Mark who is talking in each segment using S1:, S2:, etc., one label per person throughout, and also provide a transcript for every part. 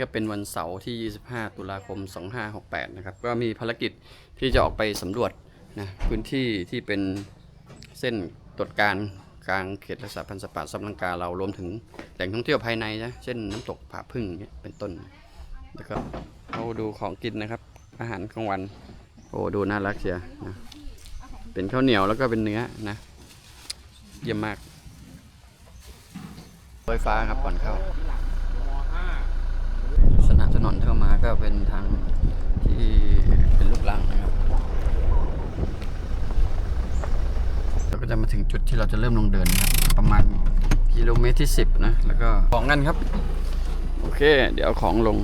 S1: ก็เป็นวันเสาร์ที่ 25 ตุลาคม 2568 นะครับ ก็มีภารกิจที่จะออกไปสำรวจนะพื้นที่ที่เป็นเส้นตรวจการกลางเขตรักษาพันธุ์สัตว์ป่าซับลังกาเรารวมถึงแหล่งท่องเที่ยวภายในนะเช่นน้ำตกผาพึ่งเนี่ยเป็นต้นนะครับเราดูของกินนะครับ อาหารกลางวัน โอ้ดูน่ารักเชียนะเป็นข้าวเหนียวแล้วก็เป็นเนื้อนะ เยี่ยมมากรถไฟฟ้าครับก่อนเข้า ลักษณะถนนเข้ามา ก็เป็นทางที่เป็นลูกลังนะครับเราก็จะมาถึงจุดที่เราจะเริ่มลงเดินนะครับประมาณกิโลเมตรที่ 10 นะ แล้วก็ของกันครับ โอเค เดี๋ยวเอาของลง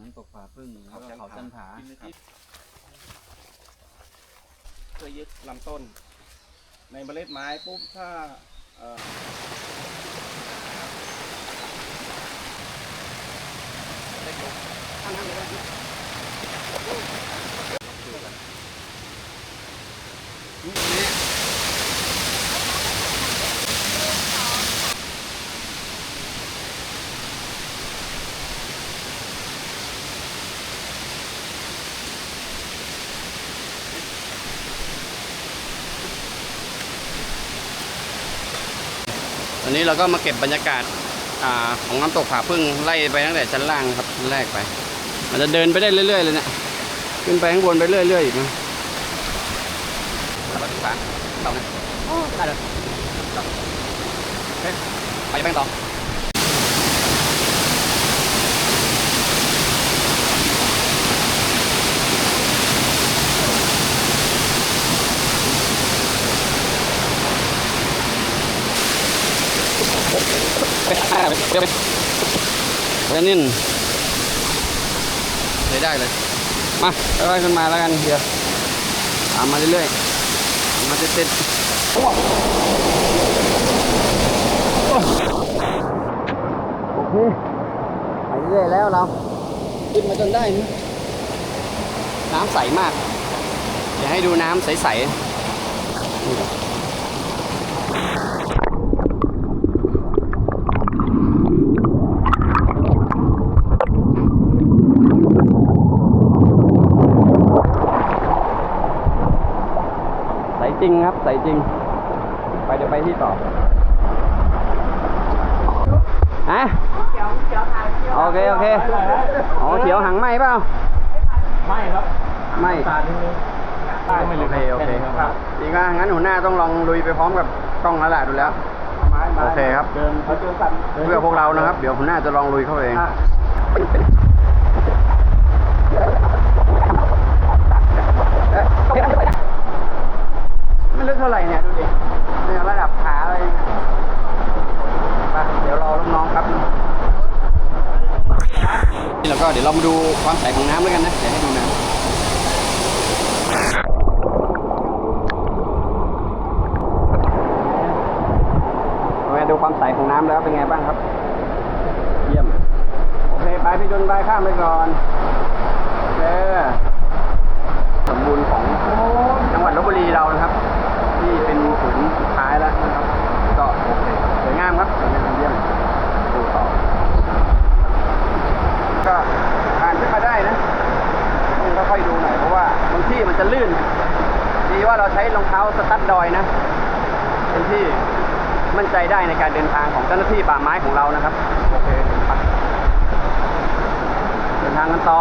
S1: น้ำตกผาพึ่งแล้วก็เขาจันผา
S2: เพื่อยึดลำต้น ในเมล็ดไม้ปุ๊บถ้าเอ่อ
S1: ตอันนี้เราก็มาเก็บบรรยากาศอาของน้ำตกผาพึ่งไล่ไปตั้งแต่ชั้นล่างครับ แรกไป มันจะเดินไปได้เรื่อยๆเลยเนะี่ยขึ้นไปข้างบนไปเรื่อยๆอีกนะสวัสดีครับต่อนะโอ้ได้เลยต่อโอเคไปแป้งต่อไปหาไปเดี๋ยวไปไปนิ่ ได้ได้เลย มาค่อยๆขึ้นมาแล้วกันเดี๋ยวตามมาเรื่อยๆตามมาติดๆโอ้โอเคไปเรื่อยแล้วเรา ขึ้นมาจนได้นะน้ำใสมาก เดี๋ยวให้ดูน้ำใสๆ จริงครับ ใสจริง ไปเดี๋ยวไปที่ต่ออะโอเค โอเค อ๋อเขียวหางไหมเปล่า
S2: ไม่ครับ
S1: ไม่
S2: ตานิดนึง
S1: โอเค โอเค
S2: ครับ
S1: ดีก็งั้นหัวหน้าต้องลองลุยไปพร้อมกับกล้องแล้วแหละดูแล้ว
S2: ไม้ไม้
S1: โอเคครับ
S2: เดินเขาเจอสัตว์
S1: เพื่อพวกเรานะครับ เดี๋ยวหัวหน้าจะลองลุยเข้าไปเอง
S2: อะ
S1: ไม่ลึกเท่าไหร่เนี่ยดูดิเนี่ยระดับขาอะไรเนี่ยไปเดี๋ยวรอลูกน้องครับนี่แล้วก็เดี๋ยวเรามาดูความใสของน้ำด้วยกันนะเดี๋ยวให้ดูน้ำมาดูความใสของน้ำแล้วเป็นไงบ้างครับ เยี่ยม โอเค ไปพี่จนไปข้ามไปก่อนโอเคสมบูรณ์ของจังหวัดลบบุรีเรานะครับ ที่เป็นศูนย์สุดท้ายแล้วนะครับ ก็โอเคสวยงามครับสวยงามเยี่ยมดูต่อ ก็ผ่านขึ้นมาได้นะต้องค่อยๆดูหน่อยเพราะว่าบางที่มันจะลื่น ดีว่า เราใช้รองเท้าสตัดดอยนะเป็นที่มั่นใจได้ในการเดินทางของเจ้าหน้าที่ป่าไม้ของเรานะครับ โอเคเดินทางกันต่อ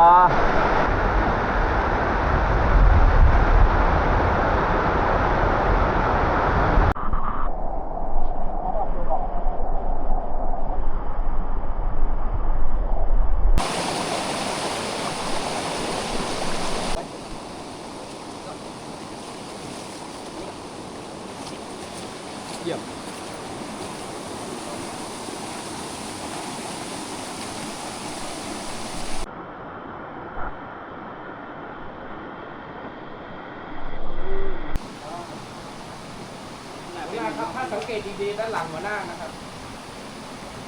S2: ครับถ้าสังเกตดีๆด้านหลังหัวหน้านะครับ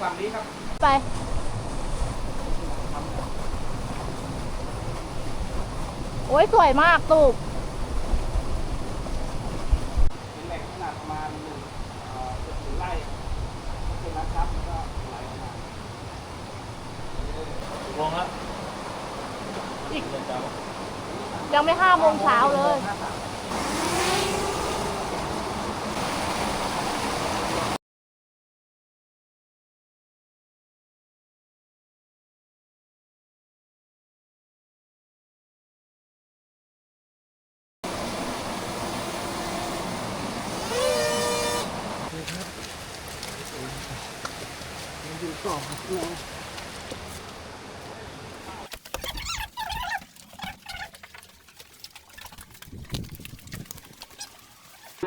S2: ฝั่งนี้ครับ
S3: ไป โอ้ยสวยมากตูบ
S2: เป็นแหล่งขนาดประมาณหนึ่งเอ่อเกือบถึงไร่เป็นนะครับแล้วก็ไหลออกมา
S4: โมงละ
S3: อีก
S4: เรือนจ
S3: ยังไม่ห้าโมงเช้าเลย
S1: หน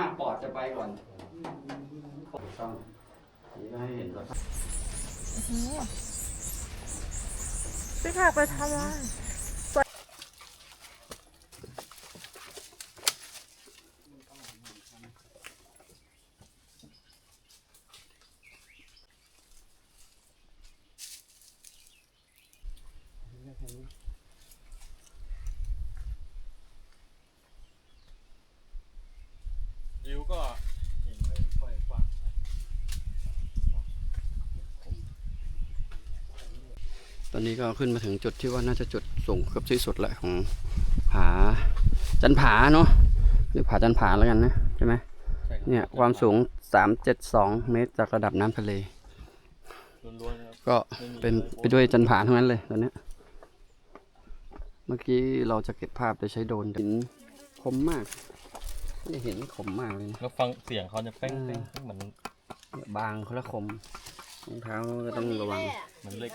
S1: ้าปอดจะไปก่อนต้องนี่ก็ให้เห็นสภาพ
S3: พี่ค่ะไปทำอะไรำ
S4: ดิวก็เห็นไม่ค่อยกว้าง
S1: ตอนนี้ก็ขึ้นมาถึงจุดที่ว่าน่าจะจุดสูงเกือบที่สุดแล้วของผาจันผาเนาะเรียกผาจันผาแล้วกันนะใช่ไหม
S4: ใช่รับ
S1: เนี่ยความสูง372เมตรจากระดับน้ำทะเล
S4: ล้วนๆนะครับ
S1: ก็เป็นไปด้วยจันผาทั้งนั้นเลยตอนเนี้ยเมื่อกี้เราจะเก็บภาพโดยใช้โดรนหินคมมากนี่เห็นคมมากเลยนะ
S4: แล้วฟังเสียงเขาเนี่ยแป้ง
S1: อืม
S4: แป้งเหมือน
S1: เนี่ยบางคนละคมรองเท้าก็ต้องระวัง
S4: เหมือนเหล็ก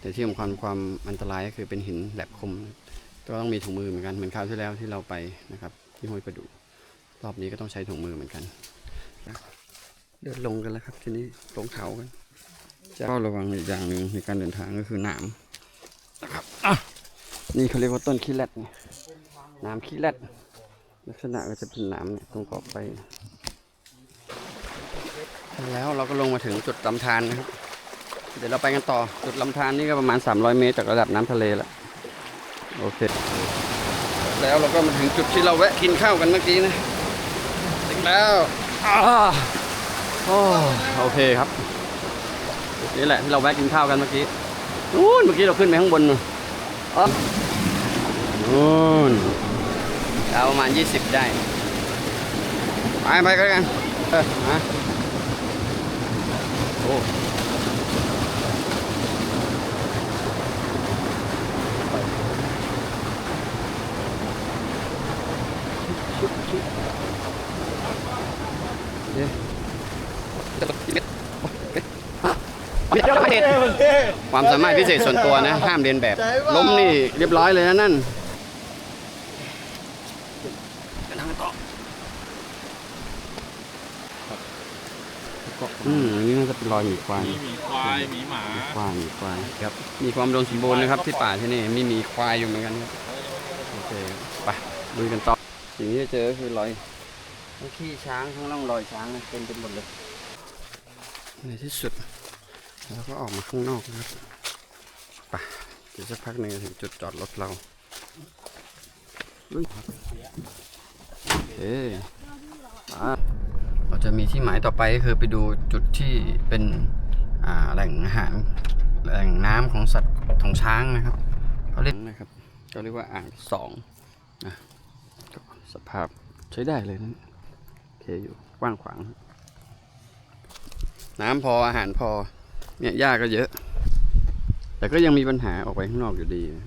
S1: แต่ที่สำคัญความอันตรายก็คือเป็นหินแหลมคม ก็ต้องมีถุงมือเหมือนกันเหมือนคราวที่แล้วที่เราไปนะครับ ที่ห้วยประดูรอบนี้ก็ต้องใช้ถุงมือเหมือนกันนะเดินลงกันแล้วครับ ทีนี้ลงเขากันจะเฝ้าระวังอีกอย่างหนึ่งในการเดินทางก็คือหนามนะครับอะนี่เขาเรียกว่าต้นขี้แรดไงหนามขี้แรดลักษณะก็จะเป็นหนามเนี่ยตรงขอบไป แล้วเราก็ลงมาถึงจุดลำธารนะครับ เดี๋ยวเราไปกันต่อจุดลำธารนี่ก็ประมาณ 300 เมตรจากระดับน้ำทะเลแล้วโอเค แล้วเราก็มาถึงจุดที่เราแวะกินข้าวกันเมื่อกี้นะถึงแล้วอโอเคครับนี้แหละที่เราแวะกินข้าวกันเมื่อกี้นู่นเมื่อกี้เราขึ้นไปข้างบนนู่นอ๋อนู่นดาประมาณ 20 ได้ ไปไปกันกันเออ ความสามารถพิเศษส่วนตัวนะ ห้ามเรียนแบบ ล้มนี่เรียบร้อยเลยนะนั่น อืมอันนี่น่าจะเป็นรอยหมีควาย
S4: มีหมีควายหมีหมา
S1: ควายหมีควายครับ มีความอุดมสมบูรณ์นะครับ ที่ป่าที่นี่มีหมีควายอยู่เหมือนกันครับโอเคไปลุยกันต่อสิ่งที่จะเจอก็คือรอยทั้งขี้ช้างทั้งร่องรอยช้างนะเต็มไปหมดเลยในที่สุดเราก็ออกมาข้างนอกนะครับไปเดี๋ยวสักพักหนึงจะถึงจุดจอดรถเราลุยโอเคอะเรา จะมีที่หมายต่อไปก็คือไปดูจุดที่เป็นแหล่งอาหารแหล่งน้ำของสัตว์ของช้างนะครับเขาเรียกนะครับเขาเรียกว่าอ่างสองนะสภาพใช้ได้เลยนะโอเคอยู่กว้างขวาง น้ำพออาหารพอเนี่ยหญ้าก็เยอะ แต่ก็ยังมีปัญหาออกไปข้างนอกอยู่ดีนะ